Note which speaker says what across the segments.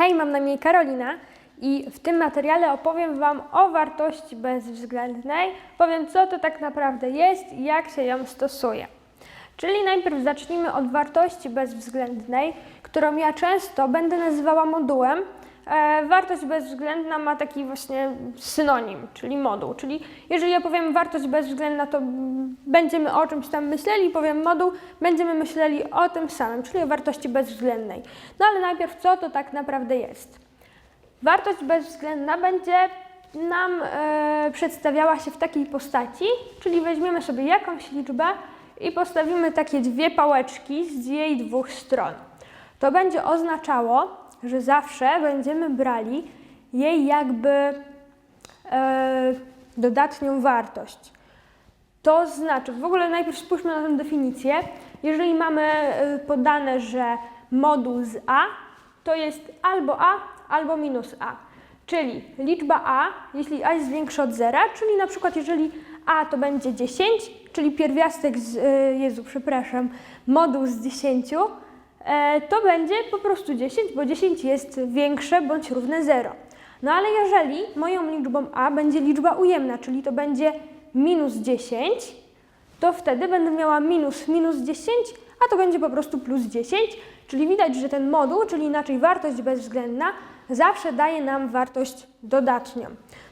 Speaker 1: Hej, mam na imię Karolina i w tym materiale opowiem Wam o wartości bezwzględnej. Powiem, co to tak naprawdę jest i jak się ją stosuje. Czyli najpierw zacznijmy od wartości bezwzględnej, którą ja często będę nazywała modułem. E, wartość bezwzględna ma taki właśnie synonim, czyli moduł. Czyli jeżeli ja powiem wartość bezwzględna, to będziemy o czymś tam myśleli, powiem moduł, będziemy myśleli o tym samym, czyli o wartości bezwzględnej. No ale najpierw, co to tak naprawdę jest? Wartość bezwzględna będzie nam e, przedstawiała się w takiej postaci, czyli weźmiemy sobie jakąś liczbę i postawimy takie dwie pałeczki z jej dwóch stron. To będzie oznaczało, że zawsze będziemy brali jej jakby e, dodatnią wartość. To znaczy, w ogóle najpierw spójrzmy na tę definicję. Jeżeli mamy e, podane, że moduł z a, to jest albo a, albo minus a. Czyli liczba a, jeśli a jest większa od zera, czyli na przykład jeżeli a to będzie 10, czyli pierwiastek z, e, Jezu, przepraszam, moduł z 10, e, to będzie po prostu 10, bo 10 jest większe bądź równe 0. No ale jeżeli moją liczbą a będzie liczba ujemna, czyli to będzie minus 10, to wtedy będę miała minus minus 10, a to będzie po prostu plus 10, czyli widać, że ten moduł, czyli inaczej wartość bezwzględna, zawsze daje nam wartość dodatnią.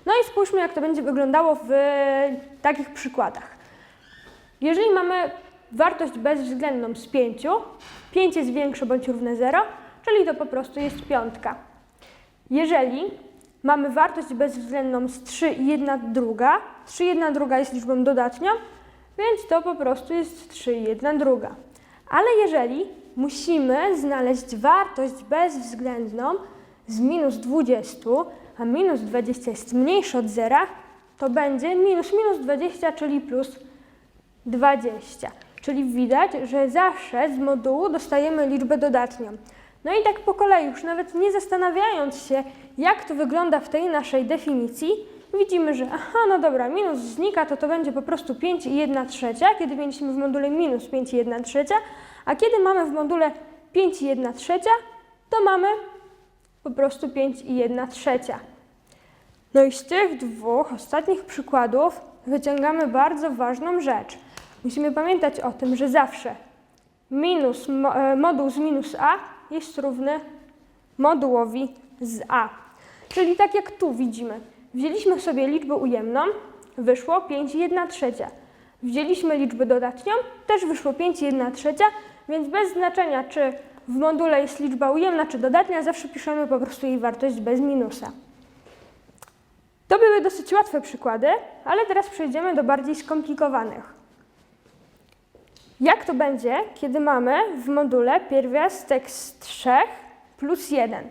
Speaker 1: No i spójrzmy, jak to będzie wyglądało w takich przykładach. Jeżeli mamy wartość bezwzględną z 5, 5 jest większe bądź równe 0, czyli to po prostu jest piątka. Jeżeli mamy wartość bezwzględną z 3 i 1 druga, 3 i 1 druga jest liczbą dodatnią, więc to po prostu jest 3 i 1 druga. Ale jeżeli musimy znaleźć wartość bezwzględną z minus 20, a minus 20 jest mniejsze od zera, to będzie minus minus 20, czyli plus 20. Czyli widać, że zawsze z modułu dostajemy liczbę dodatnią. No i tak po kolei, już nawet nie zastanawiając się, jak to wygląda w tej naszej definicji, widzimy, że aha, no dobra, minus znika, to to będzie po prostu 5 i 1 trzecia, kiedy mieliśmy w module minus 5 i 1 trzecia, a kiedy mamy w module 5 i 1 trzecia, to mamy po prostu 5 i 1 trzecia. No i z tych dwóch ostatnich przykładów wyciągamy bardzo ważną rzecz. Musimy pamiętać o tym, że zawsze minus, e, moduł z minus a jest równy modułowi z a. Czyli tak jak tu widzimy, wzięliśmy sobie liczbę ujemną, wyszło 5 i 1 trzecia. Wzięliśmy liczbę dodatnią, też wyszło 5 i 1 trzecia, więc bez znaczenia, czy w module jest liczba ujemna, czy dodatnia, zawsze piszemy po prostu jej wartość bez minusa. To były dosyć łatwe przykłady, ale teraz przejdziemy do bardziej skomplikowanych. Jak to będzie, kiedy mamy w module pierwiastek z 3 plus 1?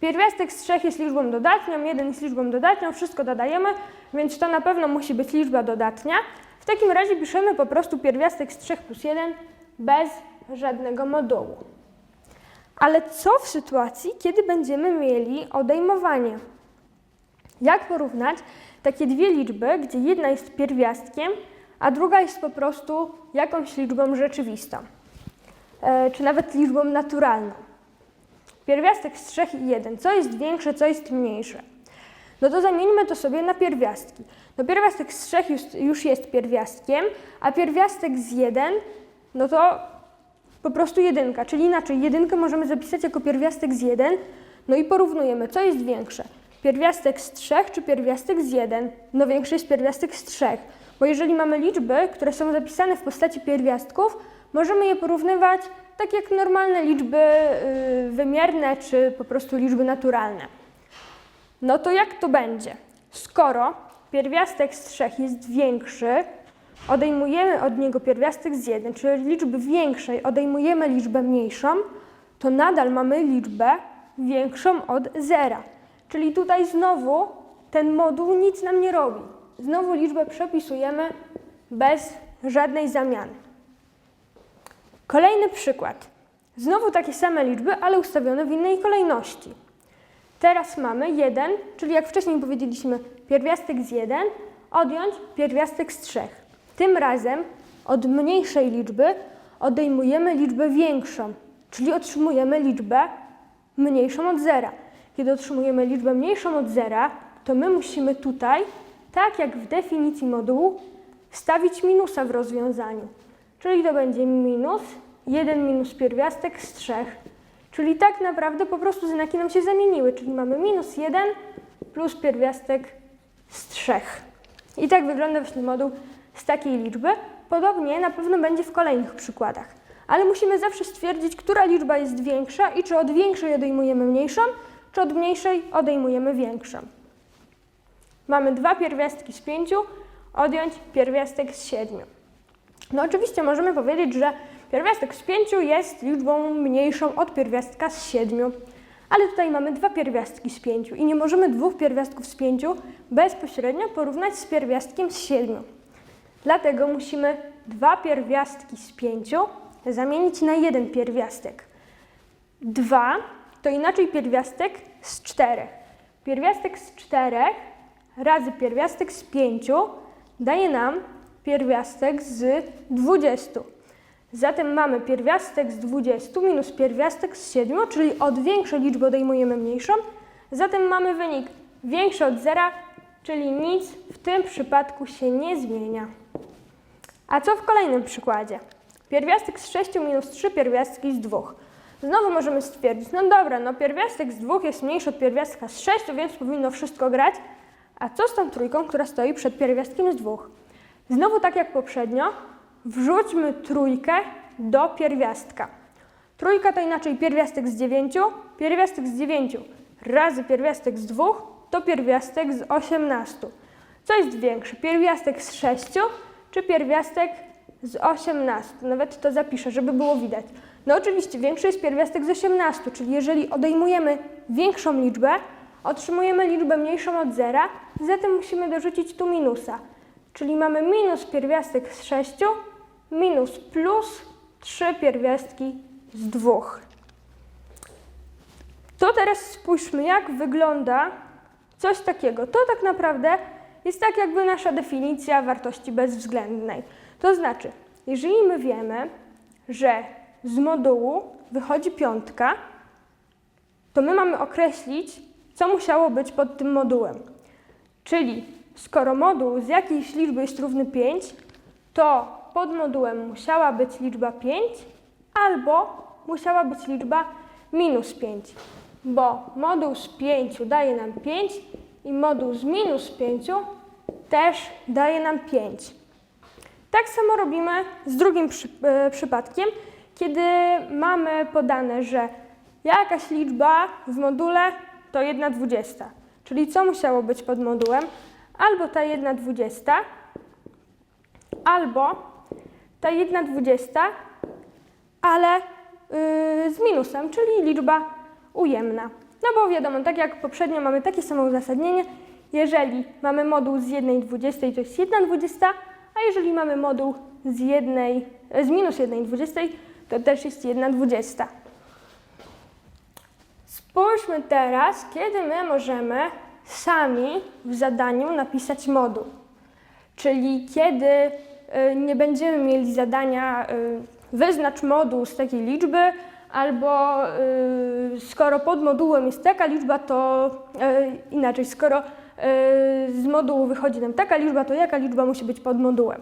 Speaker 1: Pierwiastek z 3 jest liczbą dodatnią, 1 jest liczbą dodatnią, wszystko dodajemy, więc to na pewno musi być liczba dodatnia. W takim razie piszemy po prostu pierwiastek z 3 plus 1 bez żadnego modułu. Ale co w sytuacji, kiedy będziemy mieli odejmowanie? Jak porównać takie dwie liczby, gdzie jedna jest pierwiastkiem, a druga jest po prostu jakąś liczbą rzeczywistą, e, czy nawet liczbą naturalną? Pierwiastek z 3 i 1. Co jest większe, co jest mniejsze? No to zamieńmy to sobie na pierwiastki. No pierwiastek z 3 już, już jest pierwiastkiem, a pierwiastek z 1, no to po prostu jedynka, czyli inaczej, jedynkę możemy zapisać jako pierwiastek z 1, no i porównujemy, co jest większe, pierwiastek z 3 czy pierwiastek z 1? No większy jest pierwiastek z 3, bo jeżeli mamy liczby, które są zapisane w postaci pierwiastków, możemy je porównywać tak jak normalne liczby yy, wymierne czy po prostu liczby naturalne. No to jak to będzie? Skoro pierwiastek z 3 jest większy, odejmujemy od niego pierwiastek z 1, czyli liczby większej odejmujemy liczbę mniejszą, to nadal mamy liczbę większą od zera. Czyli tutaj znowu ten moduł nic nam nie robi. Znowu liczbę przepisujemy bez żadnej zamiany. Kolejny przykład. Znowu takie same liczby, ale ustawione w innej kolejności. Teraz mamy 1, czyli jak wcześniej powiedzieliśmy, pierwiastek z 1, odjąć pierwiastek z 3. Tym razem od mniejszej liczby odejmujemy liczbę większą, czyli otrzymujemy liczbę mniejszą od zera. kiedy otrzymujemy liczbę mniejszą od zera, to my musimy tutaj, tak jak w definicji modułu, wstawić minusa w rozwiązaniu. Czyli to będzie minus 1 minus pierwiastek z 3. Czyli tak naprawdę po prostu znaki nam się zamieniły, czyli mamy minus 1 plus pierwiastek z 3. I tak wygląda właśnie moduł z takiej liczby. Podobnie na pewno będzie w kolejnych przykładach. Ale musimy zawsze stwierdzić, która liczba jest większa i czy od większej odejmujemy mniejszą, czy od mniejszej odejmujemy większą. Mamy dwa pierwiastki z 5, odjąć pierwiastek z 7. No oczywiście możemy powiedzieć, że pierwiastek z 5 jest liczbą mniejszą od pierwiastka z 7. Ale tutaj mamy dwa pierwiastki z 5 i nie możemy dwóch pierwiastków z 5 bezpośrednio porównać z pierwiastkiem z 7. Dlatego musimy dwa pierwiastki z 5 zamienić na jeden pierwiastek. 2 to inaczej pierwiastek z 4. Pierwiastek z 4 razy pierwiastek z 5 daje nam pierwiastek z 20. Zatem mamy pierwiastek z 20 minus pierwiastek z 7, czyli od większej liczby odejmujemy mniejszą. Zatem mamy wynik większy od zera, czyli nic w tym przypadku się nie zmienia. A co w kolejnym przykładzie? Pierwiastek z 6 minus 3 pierwiastki z 2. Znowu możemy stwierdzić, no dobra, no pierwiastek z 2 jest mniejszy od pierwiastka z 6, więc powinno wszystko grać. A co z tą trójką, która stoi przed pierwiastkiem z 2? Znowu tak jak poprzednio, wrzućmy trójkę do pierwiastka. Trójka to inaczej pierwiastek z 9, pierwiastek z 9 razy pierwiastek z 2 to pierwiastek z 18. Co jest większy, pierwiastek z 6 czy pierwiastek z 18? Nawet to zapiszę, żeby było widać. No oczywiście większy jest pierwiastek z 18, czyli jeżeli odejmujemy większą liczbę, otrzymujemy liczbę mniejszą od zera, zatem musimy dorzucić tu minusa. Czyli mamy minus pierwiastek z 6 minus plus 3 pierwiastki z 2. To teraz spójrzmy, jak wygląda coś takiego. To tak naprawdę jest tak jakby nasza definicja wartości bezwzględnej. To znaczy, jeżeli my wiemy, że z modułu wychodzi piątka, to my mamy określić, co musiało być pod tym modułem. Czyli skoro moduł z jakiejś liczby jest równy 5, to pod modułem musiała być liczba 5 albo musiała być liczba minus 5, bo moduł z 5 daje nam 5 i moduł z minus 5 też daje nam 5. Tak samo robimy z drugim przy, e, przypadkiem, kiedy mamy podane, że jakaś liczba w module to 1 dwudziesta. Czyli co musiało być pod modułem? Albo ta 1 dwudziesta, albo ta 1 dwudziesta, ale yy, z minusem, czyli liczba ujemna. No bo wiadomo, tak jak poprzednio mamy takie samo uzasadnienie, jeżeli mamy moduł z 1 dwudziestej, to jest 1 dwudziesta, a jeżeli mamy moduł z, jednej, z minus 1 dwudziestej, to też jest 1 dwudziesta. Spójrzmy teraz, kiedy my możemy sami w zadaniu napisać moduł. Czyli kiedy y, nie będziemy mieli zadania y, wyznacz moduł z takiej liczby, albo y, skoro pod modułem jest taka liczba, to inaczej, skoro z modułu wychodzi nam taka liczba, to jaka liczba musi być pod modułem.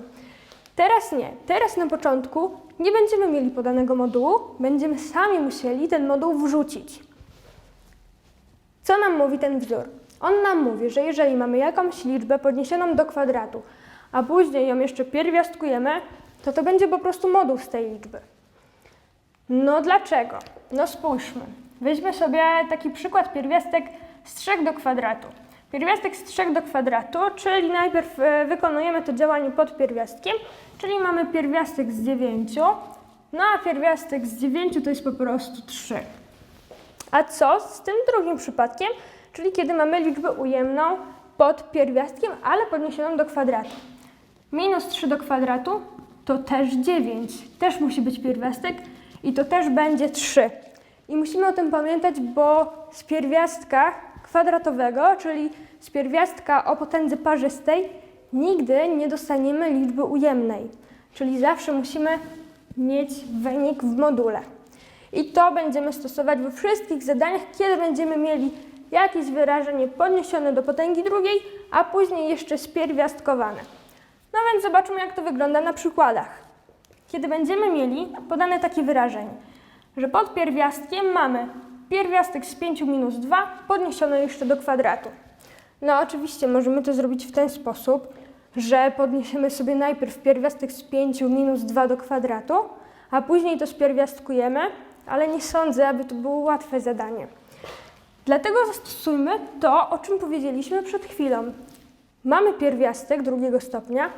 Speaker 1: Teraz nie. Teraz na początku nie będziemy mieli podanego modułu, będziemy sami musieli ten moduł wrzucić. Co nam mówi ten wzór? On nam mówi, że jeżeli mamy jakąś liczbę podniesioną do kwadratu, a później ją jeszcze pierwiastkujemy, to to będzie po prostu moduł z tej liczby. No dlaczego? No spójrzmy. Weźmy sobie taki przykład pierwiastek z 3 do kwadratu. Pierwiastek z 3 do kwadratu, czyli najpierw e, wykonujemy to działanie pod pierwiastkiem, czyli mamy pierwiastek z 9, no a pierwiastek z 9 to jest po prostu 3. A co z tym drugim przypadkiem, czyli kiedy mamy liczbę ujemną pod pierwiastkiem, ale podniesioną do kwadratu? Minus 3 do kwadratu to też 9, też musi być pierwiastek i to też będzie 3. I musimy o tym pamiętać, bo z pierwiastka kwadratowego, czyli z pierwiastka o potędze parzystej, nigdy nie dostaniemy liczby ujemnej. Czyli zawsze musimy mieć wynik w module. I to będziemy stosować we wszystkich zadaniach, kiedy będziemy mieli jakieś wyrażenie podniesione do potęgi drugiej, a później jeszcze spierwiastkowane. No więc zobaczmy, jak to wygląda na przykładach. Kiedy będziemy mieli podane takie wyrażenie, że pod pierwiastkiem mamy pierwiastek z 5 minus 2 podniesione jeszcze do kwadratu. No oczywiście możemy to zrobić w ten sposób, że podniesiemy sobie najpierw pierwiastek z 5 minus 2 do kwadratu, a później to spierwiastkujemy, ale nie sądzę, aby to było łatwe zadanie. Dlatego zastosujmy to, o czym powiedzieliśmy przed chwilą. Mamy pierwiastek drugiego stopnia,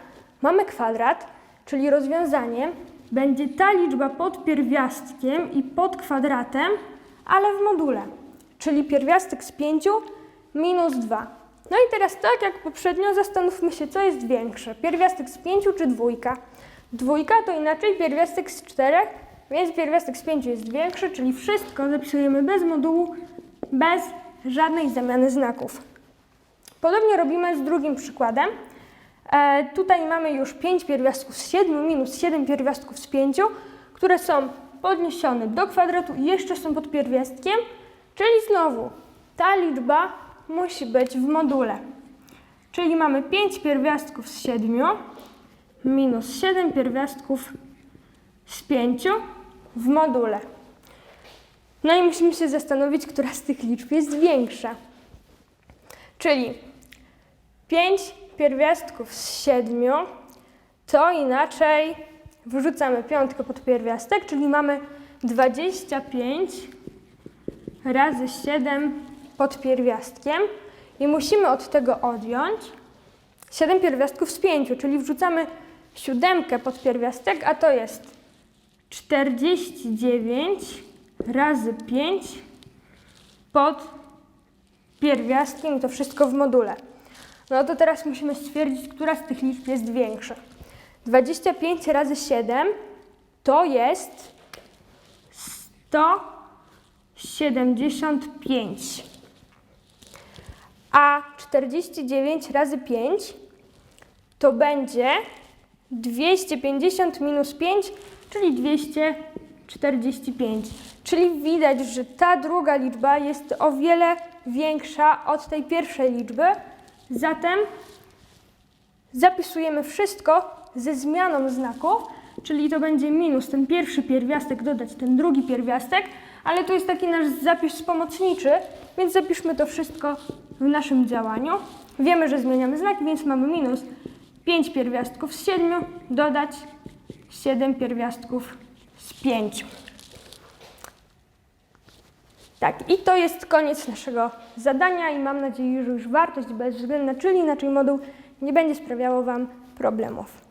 Speaker 1: mamy kwadrat, czyli rozwiązanie będzie ta liczba pod pierwiastkiem i pod kwadratem, ale w module, czyli pierwiastek z 5 minus 2. No i teraz tak jak poprzednio zastanówmy się, co jest większe, pierwiastek z 5 czy dwójka. Dwójka to inaczej pierwiastek z 4, więc pierwiastek z 5 jest większy, czyli wszystko zapisujemy bez modułu, bez żadnej zamiany znaków. Podobnie robimy z drugim przykładem. E, tutaj mamy już 5 pierwiastków z 7 minus 7 pierwiastków z 5, które są podniesione do kwadratu i jeszcze są pod pierwiastkiem, czyli znowu ta liczba musi być w module. Czyli mamy 5 pierwiastków z 7 minus 7 pierwiastków z 5 w module. No i musimy się zastanowić, która z tych liczb jest większa. Czyli 5 pierwiastków z 7 to inaczej wrzucamy piątkę pod pierwiastek, czyli mamy 25 razy 7 pod pierwiastkiem i musimy od tego odjąć 7 pierwiastków z 5, czyli wrzucamy siódemkę pod pierwiastek, a to jest 49 razy 5 pod pierwiastkiem to wszystko w module. No to teraz musimy stwierdzić, która z tych liczb jest większa. 25 razy 7 to jest 175. A 49 razy 5 to będzie 250 minus 5, czyli 245. Czyli widać, że ta druga liczba jest o wiele większa od tej pierwszej liczby. Zatem zapisujemy wszystko ze zmianą znaków, czyli to będzie minus ten pierwszy pierwiastek dodać ten drugi pierwiastek, ale to jest taki nasz zapis pomocniczy, więc zapiszmy to wszystko w naszym działaniu. Wiemy, że zmieniamy znaki, więc mamy minus 5 pierwiastków z 7 dodać 7 pierwiastków z 5. Tak, i to jest koniec naszego zadania i mam nadzieję, że już wartość bezwzględna, czyli inaczej moduł, nie będzie sprawiało Wam problemów.